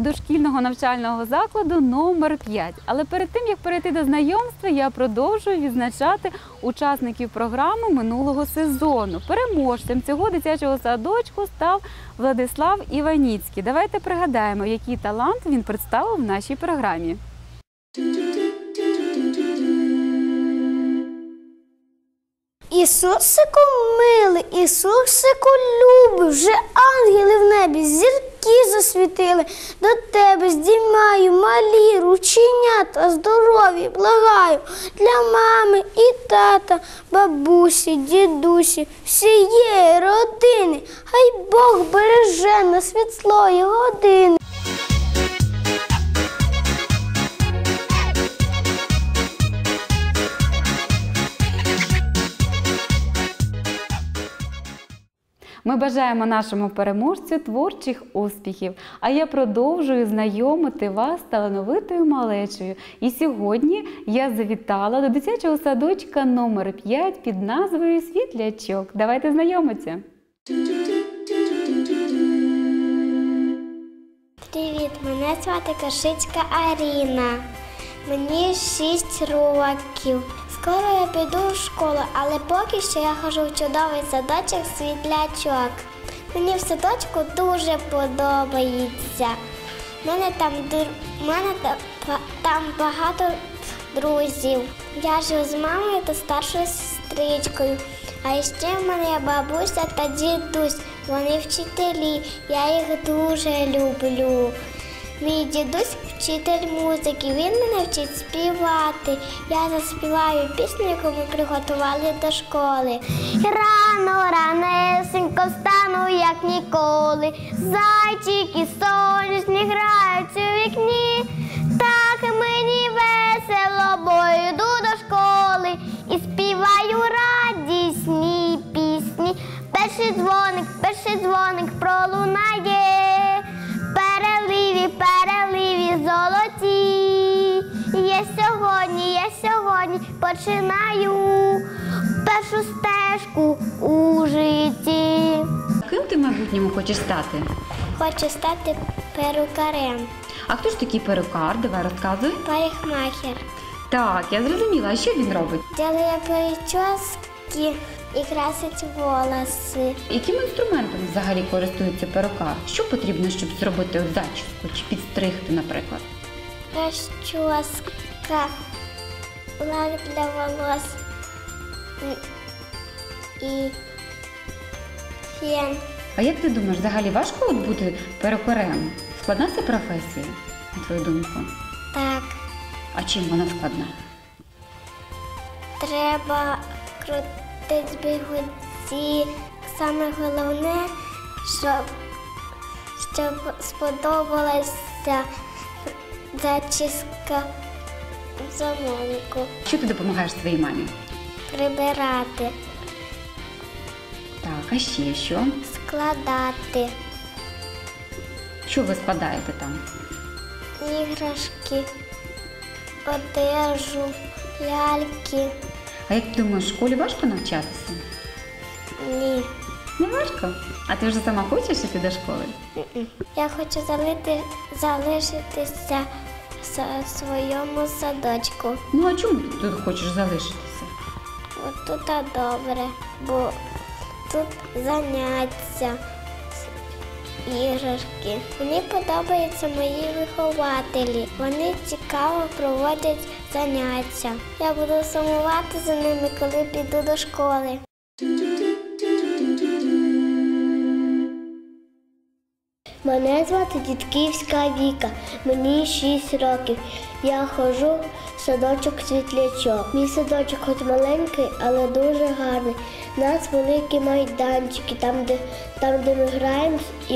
дошкільного навчального закладу номер 5. Але перед тим як перейти до знайомства, я продовжую відзначати учасників програми минулого сезону. Переможцем цього дитячого садочку став Владислав Іваніцький. Давайте пригадаємо, який талант він представив в нашій програмі. Ісусику милий, Ісусику любий, вже ангели в небі, зірки засвітили, до тебе здіймаю малі рученята, здорові, благаю для мами і тата, бабусі, дідусі, всієї родини. Хай Бог береже на світлої години. Ми бажаємо нашому переможцю творчих успіхів. А я продовжую знайомити вас з талановитою малечею. І сьогодні я завітала до дитячого садочка номер 5 під назвою Світлячок. Давайте знайомитися. Привіт, мене звати Кашицька Аріна. Мені 6 років. Скоро я піду в школу, але поки що я хожу в чудовий садочок світлячок. Мені в садочку дуже подобається. У мене там, в мене там багато друзів. Я живу з мамою та старшою сестричкою. А ще в мене є бабуся та дідусь. Вони вчителі. Я їх дуже люблю. Мій дідусь вчитель музики. Він мене вчить співати. Я заспіваю пісню, яку ми приготували до школи. Рано, ранесенько встану, як ніколи. Зайчики сонячні грають у вікні. Так мені весело, бо йду до школи і співаю радісні пісні. Перший дзвоник, перший дзвоник пролунає. Сьогодні, починаю першу стежку у житті. Ким ти в майбутньому хочеш стати? Хочу стати перукарем, А хто ж такий перукар? Давай розказуй. парикмахер. Так, я зрозуміла. А що він робить? Делає прически і красить волоси. Яким інструментом взагалі користується перукар? Що потрібно, щоб зробити зачіску чи підстригти, наприклад? Прическа, лак для волос і- фен. А як ти думаєш, взагалі важко от бути перукарем? Складна ця професія, на твою думку? Так, А чим вона складна? треба крутити бігуді. Саме головне, щоб, щоб сподобалася зачіска замовнику. Що ти допомагаєш своїй мамі? Прибирати, Так, а ще що? складати Що ви складаєте там? іграшки, одежу, ляльки. А як ти думаєш, в школі важко навчатися? Ні. Не важко. А ти вже сама хочеш іти до школи? Я хочу залити, залишитися в своєму садочку. Ну а чому ти тут хочеш залишитися? От тут добре, бо тут заняття, іграшки. Мені подобаються мої вихователі. Вони цікаво проводять заняття. Я буду сумувати за ними, коли піду до школи. Мене звати Дідківська Віка, мені 6 років. Я ходжу в садочок світлячок. Мій садочок хоч маленький, але дуже гарний. У нас великі майданчики, там, де, там, де ми граємо і,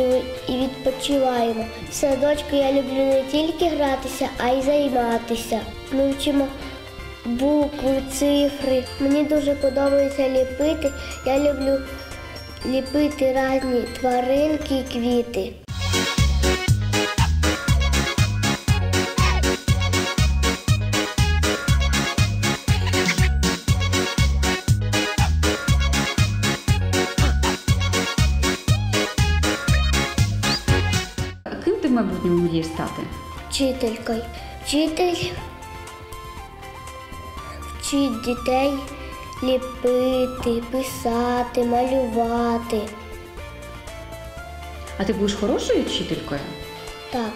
і відпочиваємо. В садочку я люблю не тільки гратися, а й займатися. Ми вчимо букви, цифри. Мені дуже подобається ліпити. Я люблю ліпити різні тваринки і квіти. Майбутньому мрієш стати? Вчителькою. Вчитель вчить дітей ліпити, писати, малювати. А ти будеш хорошою вчителькою? Так,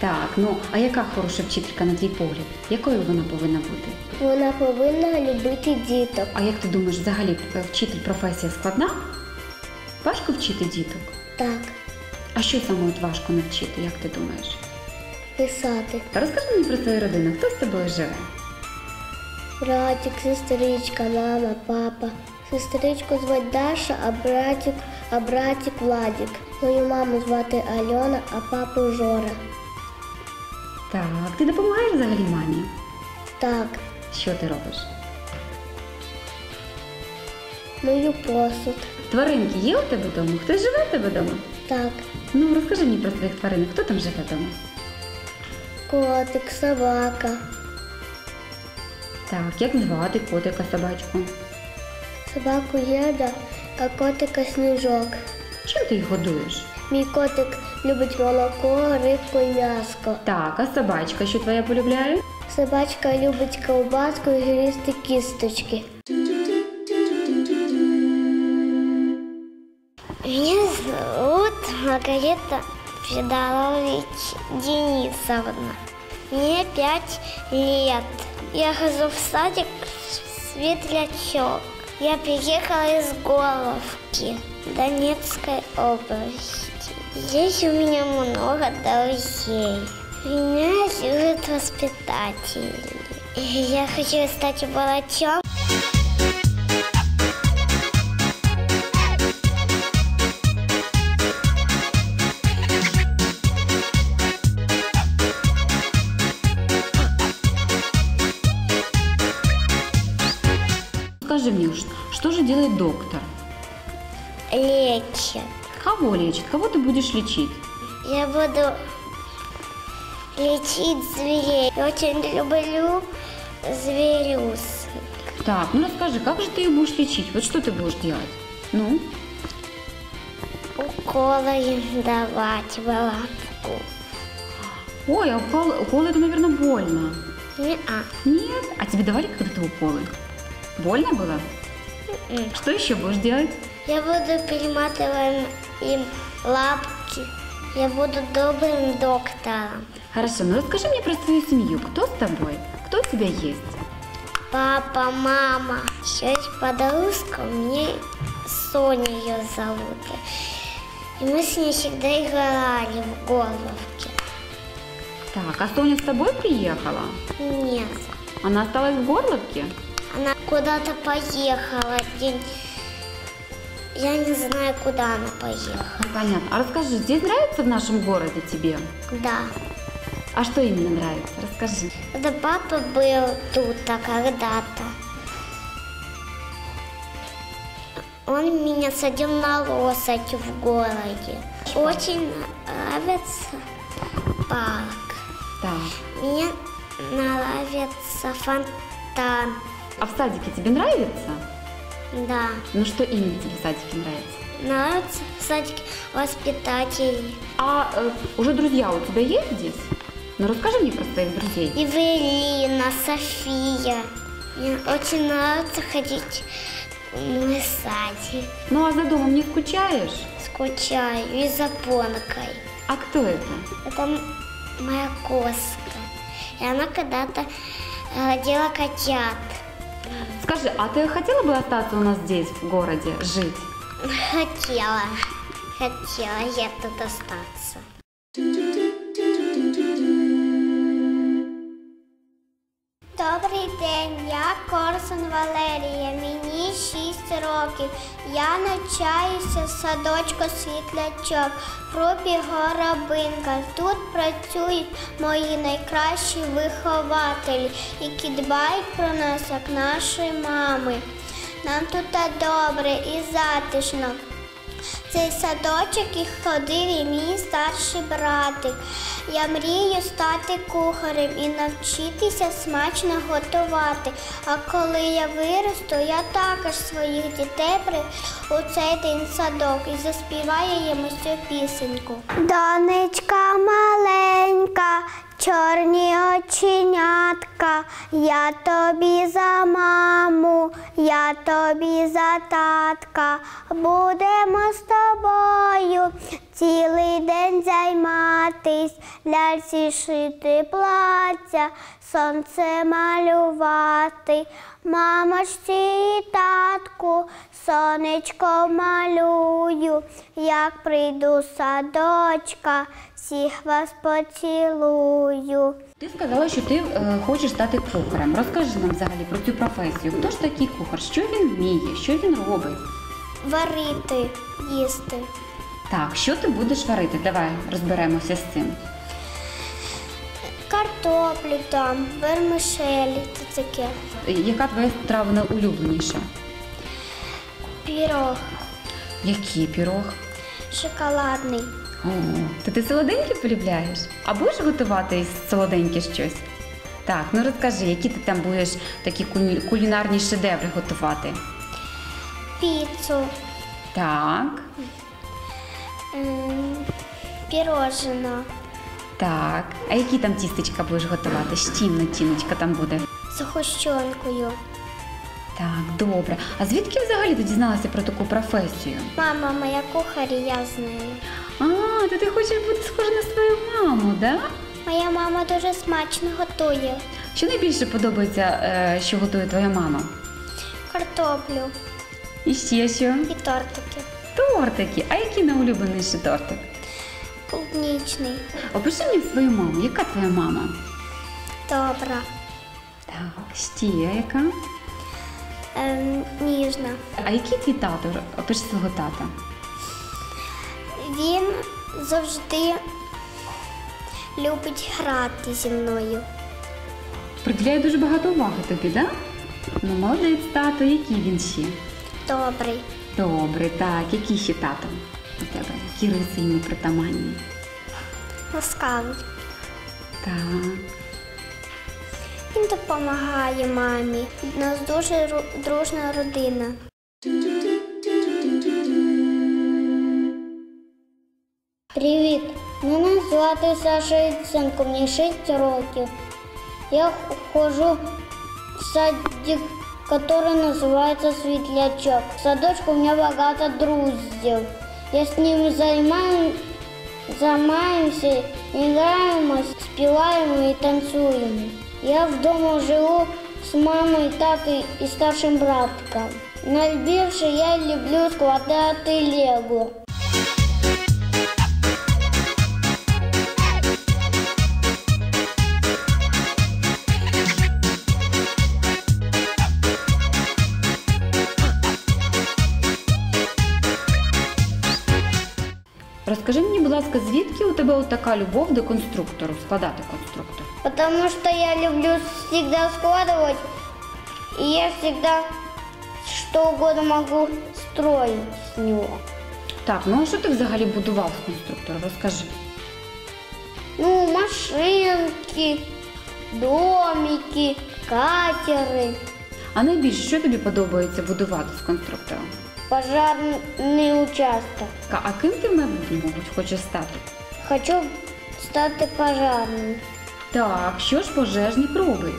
Так, ну а яка хороша вчителька на твій погляд? Якою вона повинна бути? вона повинна любити діток. А як ти думаєш, взагалі е, вчитель професія складна? Важко вчити діток? Так, А що саме от важко навчити, як ти думаєш? писати. Та розкажи мені про свою родину, хто з тобою живе? Братик, сестричка, мама, папа. Сестричку звати Даша, а братик, а братик Владик. Мою маму звати Альона, а папу Жора. Так, ти допомагаєш взагалі мамі? Так, Що ти робиш? мою посуд. Тваринки є у тебе вдома? Хтось живе в тебе вдома? Так, Ну розкажи мені про своїх тваринок, хто там живе вдома? котик, собака. Так, як звати котика, собачку? Собаку Єда, а котика сніжок. Чим ти їх годуєш? Мій котик любить молоко, рибку і м'яско. Так, а собачка, що твоя полюбляє? Собачка любить ковбаску і грізти кісточки. Маргарита Федорович Денисовна. Мне пять лет. Я хожу в садик Светлячок. Я приехала из Головки, Донецкой области. Здесь у меня много друзей. Меня любят воспитатели. Я хочу стать врачом. Доктор? Лечит. Кого лечит? Кого ты будешь лечить? Я буду лечить зверей. Я очень люблю зверюс. Так, ну расскажи, как же ты ее будешь лечить? Вот что ты будешь делать? Ну, Уколы им давать в лапку. ой, а укол, укол это, наверное, больно. Не-а. Нет? А тебе давали когда-то уколы? Больно было? Что еще будешь делать? Я буду перематывать им лапки. Я буду добрым доктором. Хорошо, ну расскажи мне про свою семью. Кто с тобой? Кто у тебя есть? Папа, мама. Еще есть подружка, мне Соня ее зовут. И мы с ней всегда играли в головке. Так, а Соня с тобой приехала? Нет. Она осталась в Горловке? Она куда-то поехала. День... Я не знаю, куда она поехала. Ну, Понятно. А расскажи, здесь нравится в нашем городе тебе? Да. А что именно нравится? Расскажи. Это папа был тут а когда-то. Он меня садил на лошадь в городе. Очень нравится парк. Так. Мне нравится фонтан. А в садике тебе нравится? Да. Ну что именно тебе в садике нравится? Нравится в садике воспитатели. А э, уже друзья у тебя есть здесь? Ну расскажи мне про своих друзей. Эвелина, София. Мне очень нравится ходить в садик. Ну а за домом не скучаешь? Скучаю и за понкой. А кто это? Это моя коска. И она когда-то э, родила котят. Скажи, а ты хотела бы остаться у нас здесь, в городе, жить? Хотела. Хотела я тут остаться. Добрий день, я Корсун Валерія, мені 6 років. Я навчаюся в садочку світлячок в групі Горобинка. Тут працюють мої найкращі вихователі, які дбають про нас, як наші мами. Нам тут добре і затишно. Цей садочок і ходив і мій старший братик. Я мрію стати кухарем і навчитися смачно готувати. А коли я виросту, я також своїх дітей у цей день садок і заспіваю їм цю пісеньку. Донечка маленька, чорні оченятка, я тобі за маму, я тобі за татка. Будемо з тобою цілий день займатись, ляльці шити плаття, сонце малювати. Мамочці і татку, сонечко малюю, як прийду садочка, всіх вас поцілую. Ти сказала, що ти е, хочеш стати кухарем. Розкажи нам взагалі про цю професію. Хто ж такий кухар? Що він вміє? Що він робить? Варити, їсти. Так, що ти будеш варити? Давай розберемося з цим. Картоплю там, вермишелі, це таке. Е, Яка твоя страва найулюбленіша? Пірог Який пірог? шоколадний. О, то ти солоденьке полюбляєш? А будеш готувати із солоденьке щось? Так, ну розкажи, які ти там будеш такі кулі- кулінарні шедеври готувати? Піцу, Так, м, так. А які там тістечка будеш готувати? З чим начиночка там буде? з гущонкою. Так, добре. А звідки взагалі ти дізналася про таку професію? Мама моя кухар, і я з нею. А, то ти хочеш бути схожа на свою маму, да? Моя мама дуже смачно готує Що найбільше подобається, е, що готує твоя мама? картоплю І ще що? і тортики. Тортики. А який найулюбленіший тортик? Клубнічний. Опиши мені свою маму. Яка твоя мама? Добра, Так, ще яка? ем, ніжна. А який твій тато? Опиши свого тата. Він завжди любить грати зі мною. Приділяє дуже багато уваги тобі, да? Ну, молодець, тато, який він ще? Добрий. Добре, так, який ще тато у тебе? Які риси йому притаманні? Ласкавий. Так. Він допомагає мамі. У нас дуже дружна родина. звати Саша Іценко, мені 6 років. Я ходжу в садик, який називається Світлячок. В садочку у мене багато друзів. Я з ними займаю, займаємося, граємо, співаємо і танцюємо. Я вдома живу з мамою, татою і старшим братком. Найбільше я люблю складати лего. Розкажи мені, будь ласка, звідки у тебе така любов до конструктору, складати конструктор? Потому что я люблю всегда складывать, и я всегда что угодно могу строить с него. Так, ну а що ти взагалі будував з конструктора? Розкажи. Ну, машинки, домики, катеры, А найбільше що тобі подобається будувати з конструктором? пожарный участок. А а ким ти в майбутньому хоч- хочеш стати? Хочу стать пожарным. Так, що ж пожежник робить?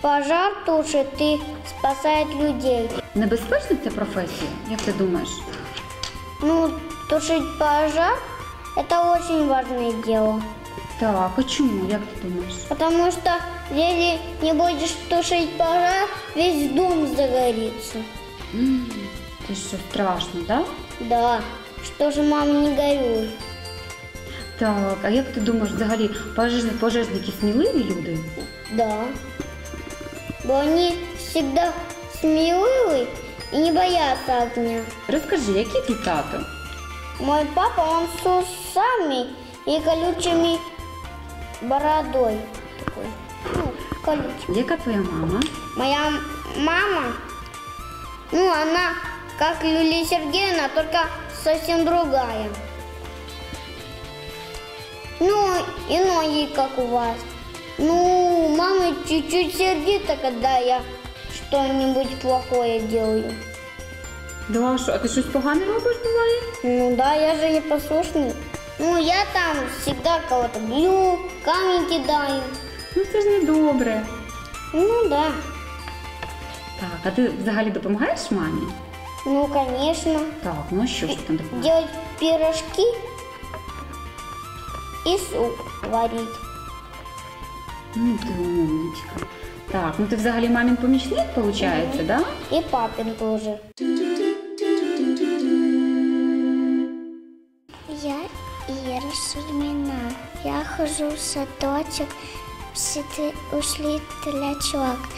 Пожар тушит и спасает людей. Небезпечна ця професія, як ти думаєш? Ну, тушить пожар – это очень важное дело. Так, а чому, як ти думаєш? Потому что если не будешь тушить пожар, весь дом загорится. М, Це що страшно, так? Да, что же мама не горюй. Так, а як ти думаєш, взагалі пожежні, пожежники сміливі люди? Да. Бо они всегда смелые и не боятся огня. Розкажи, який твій тато? Мой папа, он с усами и колючими бородой такой. Ну, колючий. Яка твоя мама? Моя м- мама, ну, она как Юлия Сергеевна, только совсем другая. Ну, и ноги, как у вас. Ну, мама чуть-чуть сердита, когда я что-нибудь плохое делаю. Да, що, а ти щось погане робиш буває? Ну да, я же непослушный. Ну, я там всегда кого-то бью, камень кидаю. Ну це ж не добре. Ну да. Так, а ти взагалі допомагаєш мамі? Ну, конечно. Так, ну що ж ти там допомагаєш? Делать пирожки и суп варить. Ну ти умничка. Так, ну ти взагалі мамін помічник, виходить, так? Да? И папин тоже. Я Ира Сурмина. Я хожу в садочок в сіти- у шлітлячок.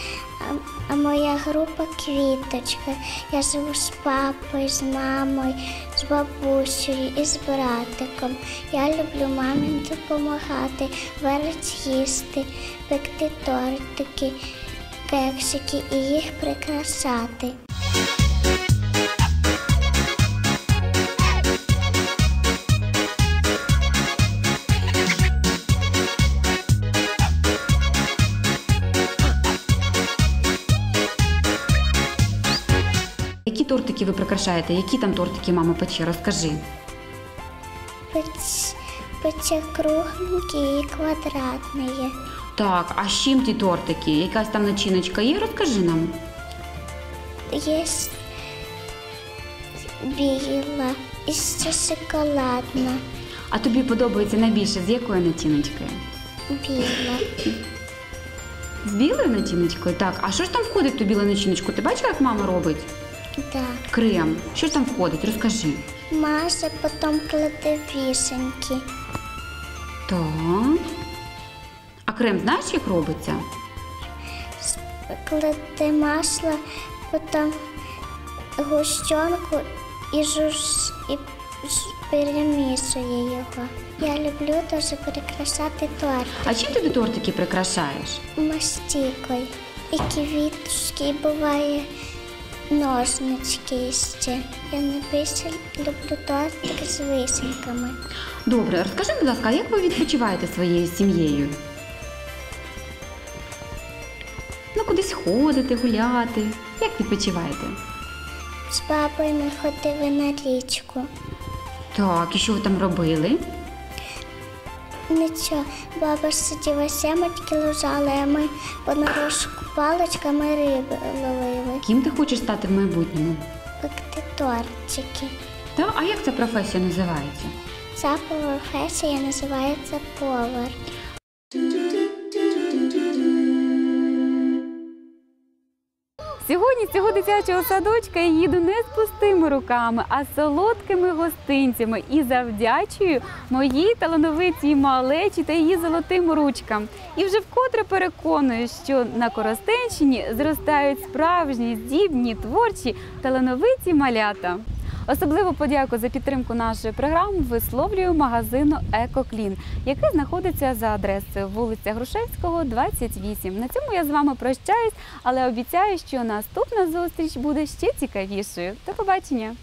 А, а моя група квіточка. Я живу з папою, з мамою, з бабусею і з братиком. Я люблю мамі допомагати, варить їсти, пекти тортики, кексики і їх прикрашати. Тортики ви прикрашаєте? Які там тортики мама пече? Розкажи. Печ, пече кругленькі і квадратні. Так, а з чим ті тортики? Якась там начиночка є? Розкажи нам. Є біла і ще шоколадна. А тобі подобається найбільше з якою начиночкою? Біла. З білою начиночкою? Так. А що ж там входить в ту білу начиночку? Ти бачила, як мама робить? Так. Крем. Що ж там входить? Розкажи. Маса потім кладе вішеньки. Так. А крем знаєш, як робиться? Кладе масло, потім гущонку і жуж і перемішує його. Я люблю дуже прикрашати торт. А чим ти до тортики прикрашаєш? мастикою. І квіточки, буває ножнички ще. Я найбільше люблю тортик з вишеньками. Добре, розкажи, будь ласка, як ви відпочиваєте своєю сім'єю? Ну, кудись ходите, гуляти. Як відпочиваєте? З бабою ми ходили на річку. Так, і що ви там робили? Нічого, баба ж сиділа семечки лежали, а ми понарошку паличками риби ловили, Ким ти хочеш стати в майбутньому? пекти тортики. Та, а як ця професія називається? Ця професія називається повар. Сьогодні з цього дитячого садочка я їду не з пустими руками, а з солодкими гостинцями і завдячую моїй талановитій малечі та її золотим ручкам. І вже вкотре переконую, що на Коростенщині зростають справжні, здібні, творчі, талановиті малята. Особливу подяку за підтримку нашої програми висловлюю магазину Екоклін, який знаходиться за адресою вулиця Грушевського, 28. На цьому я з вами прощаюсь, але обіцяю, що наступна зустріч буде ще цікавішою. До побачення!